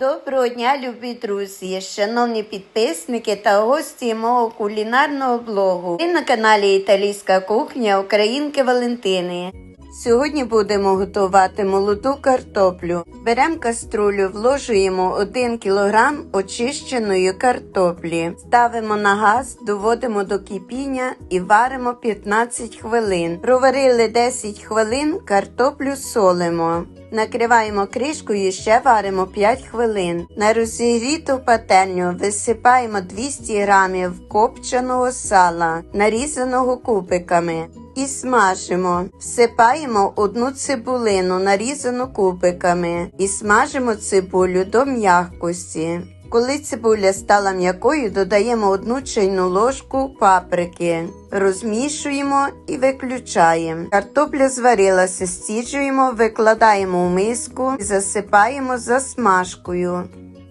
Доброго дня, любі друзі, шановні підписники та гості мого кулінарного блогу. Ви на каналі Італійська кухня Українки Валентини. Сьогодні будемо готувати молоду картоплю. Беремо каструлю, вложуємо 1 кг очищеної картоплі. Ставимо на газ, доводимо до кипіння і варимо 15 хвилин. Проварили 10 хвилин, картоплю солимо. Накриваємо кришкою і ще варимо 5 хвилин. На розігріту пательню висипаємо 200 г копченого сала, нарізаного кубиками. І смажимо. Всипаємо одну цибулину, нарізану кубиками, і смажимо цибулю до м'якості. Коли цибуля стала м'якою, додаємо одну чайну ложку паприки, розмішуємо і виключаємо. Картопля зварилася, стіджуємо, викладаємо в миску і засипаємо засмажкою.